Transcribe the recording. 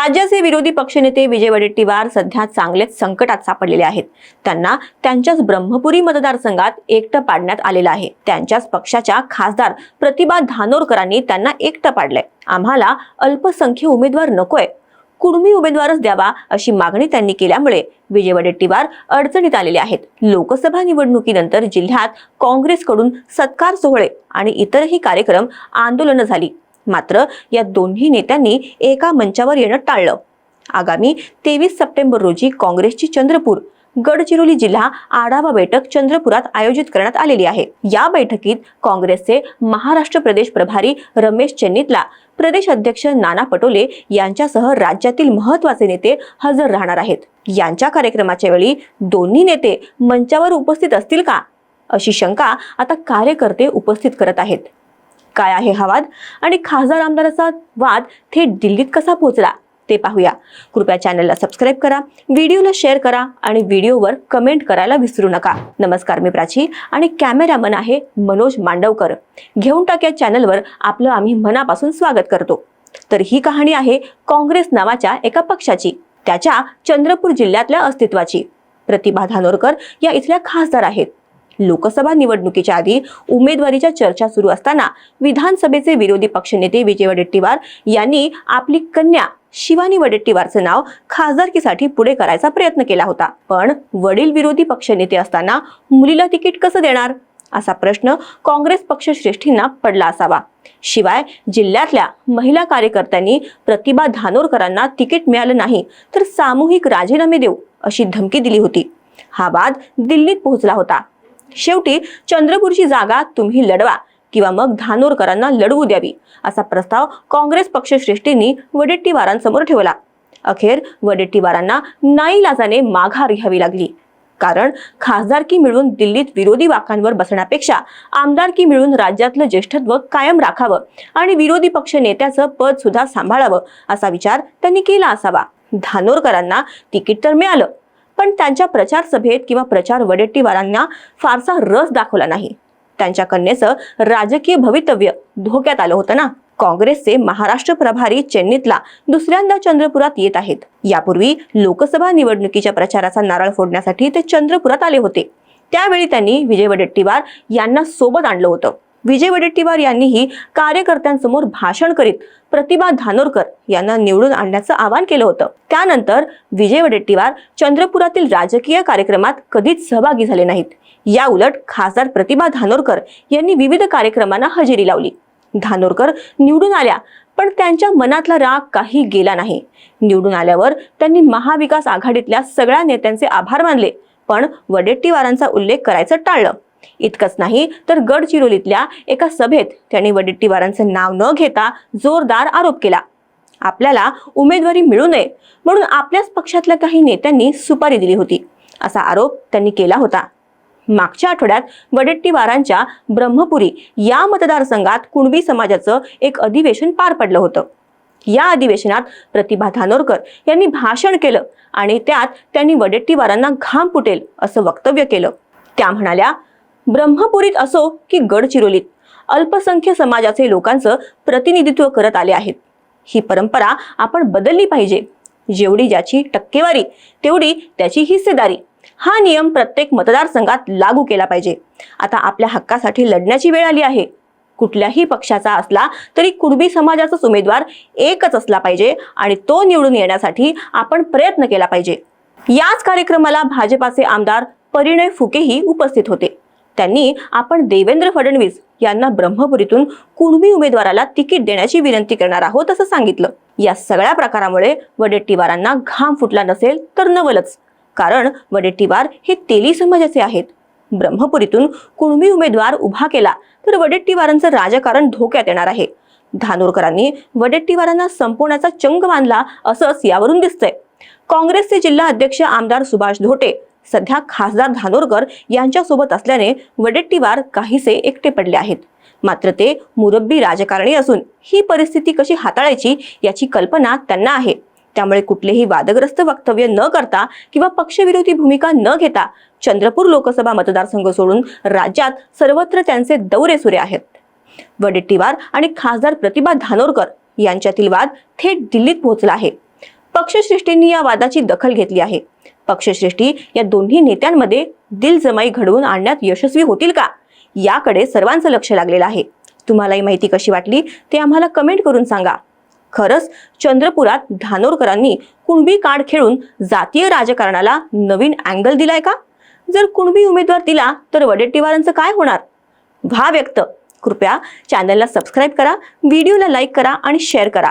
राज्याचे विरोधी पक्षनेते विजय वडेट्टीवार सध्या चांगलेच संकटात सापडलेले आहेत. त्यांना त्यांच्याच ब्रह्मपुरी मतदारसंघात एकटं पाडण्यात आलेलं आहे. त्यांच्याच पक्षाच्या खासदार प्रतिभा धानोरकरांनी त्यांना एकटं पाडलंय. आम्हाला अल्पसंख्य उमेदवार नकोय. कुणबी उमेदवारच द्यावा अशी मागणी त्यांनी केल्यामुळे विजय वडेट्टीवार अडचणीत आलेले आहेत. लोकसभा निवडणुकीनंतर जिल्ह्यात काँग्रेसकडून सत्कार सोहळे आणि इतरही कार्यक्रम आंदोलनं झाली. मात्र या दोन्ही नेत्यांनी एका मंचावर येणं टाळलं. आगामी तेवीस सप्टेंबर रोजी काँग्रेसची चंद्रपूर गडचिरोली जिल्हा आढावा बैठक चंद्रपुरात आयोजित करण्यात आलेली आहे. या बैठकीत काँग्रेसचे महाराष्ट्र प्रदेश प्रभारी रमेश चेन्नीतला प्रदेश अध्यक्ष नाना पटोले यांच्यासह राज्यातील महत्त्वाचे नेते हजर राहणार आहेत. यांच्या कार्यक्रमाच्या वेळी दोन्ही नेते मंचावर उपस्थित असतील का? अशी शंका आता कार्यकर्ते उपस्थित करत आहेत. काय आहे हा वाद? आणि खासदार आमदाराचा वाद थेट दिल्लीत कसा पोहोचला? ते पाहूया. कृपया चॅनलला सबस्क्राईब करा व्हिडिओला शेअर करा आणि व्हिडिओवर कमेंट करायला विसरू नका. नमस्कार मी प्राची आणि कॅमेरामन आहे मनोज मांडवकर. घेऊन टाक्या चॅनलवर आपलं आम्ही मनापासून स्वागत करतो. तर ही कहाणी आहे काँग्रेस नावाच्या एका पक्षाची त्याच्या चंद्रपूर जिल्ह्यातल्या अस्तित्वाची. प्रतिभा धानोरकर या इथल्या खासदार आहेत. लोकसभा निवडणुकीच्या आधी उमेदवारीच्या चर्चा सुरू असताना विधानसभेचे विरोधी पक्षनेते विजय वडेट्टीवार यांनी आपली कन्या शिवानी वडेट्टीवारचं नाव खासदारकीसाठी पुढे करायचा प्रयत्न केला होता. पण वडील विरोधी पक्षनेते असताना मुलीला तिकीट कसं देणार? असा प्रश्न काँग्रेस पक्षश्रेष्ठींना पडला असावा. शिवाय जिल्ह्यातल्या महिला कार्यकर्त्यांनी प्रतिभा धानोरकरांना तिकीट मिळालं नाही तर सामूहिक राजीनामे देऊ अशी धमकी दिली होती. हा वाद दिल्लीत पोहोचला होता. शेवटी चंद्रपूरची जागा तुम्ही लढवा किंवा मग धानोरकरांना लढवू द्यावी असा प्रस्ताव काँग्रेस पक्षश्रेष्ठींनी वडेट्टीवारांसमोर ठेवला. अखेर वडेट्टीवारांना नाईलाजाने माघार घ्यावी लागली. कारण खासदारकी मिळवून दिल्लीत विरोधी वाकांवर बसण्यापेक्षा आमदारकी मिळून राज्यातलं ज्येष्ठत्व कायम राखावं आणि विरोधी पक्ष नेत्याचं पद सुद्धा सांभाळावं असा विचार त्यांनी केला असावा. धानोरकरांना तिकीट तर मिळालं पण त्यांच्या प्रचार सभेत किंवा प्रचार वडेट्टीवारांना फारसा रस दाखवला नाही. त्यांच्या कन्येचं राजकीय भवितव्य धोक्यात आलं होतं ना? काँग्रेसचे महाराष्ट्र प्रभारी चेन्नीतला दुसऱ्यांदा चंद्रपुरात येत आहेत. यापूर्वी लोकसभा निवडणुकीच्या प्रचाराचा नारळ फोडण्यासाठी ते चंद्रपुरात आले होते. त्यावेळी त्यांनी विजय वडेट्टीवार यांना सोबत आणलं होतं. विजय वडेट्टीवार यांनीही कार्यकर्त्यांसमोर भाषण करीत प्रतिभा धानोरकर यांना निवडून आणण्याचं आवाहन केलं होतं. त्यानंतर विजय वडेट्टीवार चंद्रपुरातील राजकीय कार्यक्रमात कधीच सहभागी झाले नाहीत. या उलट खासदार प्रतिभा धानोरकर यांनी विविध कार्यक्रमांना हजेरी लावली. धानोरकर निवडून आल्या पण त्यांच्या मनातला राग काही गेला नाही. निवडून आल्यावर त्यांनी महाविकास आघाडीतल्या सगळ्या नेत्यांचे आभार मानले पण वडेट्टीवारांचा उल्लेख करायचं टाळलं. इतकंच नाही तर गडचिरोलीतल्या एका सभेत त्यांनी वडेट्टीवारांचं नाव न घेता जोरदार आरोप केला. आपल्याला उमेदवारी मिळू नये म्हणून आपल्याच पक्षातल्या काही नेत्यांनी सुपारी दिली होती. असा आरोप त्यांनी केला होता. मागच्या आठवड्यात वडेट्टीवारांच्या ब्रह्मपुरी या मतदारसंघात कुणबी समाजाचं एक अधिवेशन पार पडलं होतं. या अधिवेशनात प्रतिभा धानोरकर यांनी भाषण केलं आणि त्यात त्यांनी वडेट्टीवारांना घाम फुटेल असं वक्तव्य केलं. त्या म्हणाल्या ब्रह्मपुरीत असो की गडचिरोलीत अल्पसंख्य समाजाचे लोकांचं प्रतिनिधित्व करत आले आहेत. ही परंपरा आपण बदलली पाहिजे. जेवढी ज्याची टक्केवारी तेवढी त्याची हिस्सेदारी. हा नियम प्रत्येक मतदारसंघात लागू केला पाहिजे. आता आपल्या हक्कासाठी लढण्याची वेळ आली आहे. कुठल्याही पक्षाचा असला तरी कुणबी समाजाचाच उमेदवार एकच असला पाहिजे आणि तो निवडून येण्यासाठी आपण प्रयत्न केला पाहिजे. याच कार्यक्रमाला भाजपाचे आमदार परिणय फुकेही उपस्थित होते. त्यांनी आपण देवेंद्र फडणवीस यांना ब्रह्मपुरीतून कुणबी उमेदवाराला तिकीट देण्याची विनंती करणार आहोत असं सांगितलं. या सगळ्या प्रकारामुळे वडेट्टीवारांना घाम फुटला नसेल तर नवलच. कारण वडेट्टीवार हे तेली समाजाचे आहेत. ब्रह्मपुरीतून कुणबी उमेदवार उभा केला तर वडेट्टीवारांचं राजकारण धोक्यात येणार आहे. धानोरकरांनी वडेट्टीवारांना संपवण्याचा चंग बांधला असंच यावरून दिसतंय. काँग्रेसचे जिल्हा अध्यक्ष आमदार सुभाष धोटे सध्या खासदार धानोरकर यांच्यासोबत असल्याने वडेट्टीवार काहीसे एकटे पडले आहेत. मात्र ते मुरब्बी राजकारणी असून ही परिस्थिती कशी हाताळायची याची कल्पना त्यांना आहे. त्यामुळे कुठलेही वादग्रस्त वक्तव्य न करता किंवा पक्षविरोधी भूमिका न घेता चंद्रपूर लोकसभा मतदारसंघ सोडून राज्यात सर्वत्र त्यांचे दौरे सुरे आहेत. वडेट्टीवार आणि खासदार प्रतिभा धानोरकर यांच्यातील वाद थेट दिल्लीत पोहोचला आहे. पक्षश्रेष्ठींनी या वादाची दखल घेतली आहे. पक्षश्रेष्ठी या दोन्ही नेत्यांमध्ये दिलजमाई घडवून आणण्यात यशस्वी होतील का? याकडे सर्वांचं लक्ष लागलेलं आहे. तुम्हाला ही माहिती कशी वाटली ते आम्हाला कमेंट करून सांगा. खरंच चंद्रपुरात धानोरकरांनी कुणबी कार्ड खेळून जातीय राजकारणाला नवीन अँगल दिलाय का? जर कुणबी उमेदवार दिला तर वडेट्टीवारांचं काय होणार? व्हा व्यक्त. कृपया चॅनलला सबस्क्राईब करा व्हिडिओला लाईक करा आणि शेअर करा.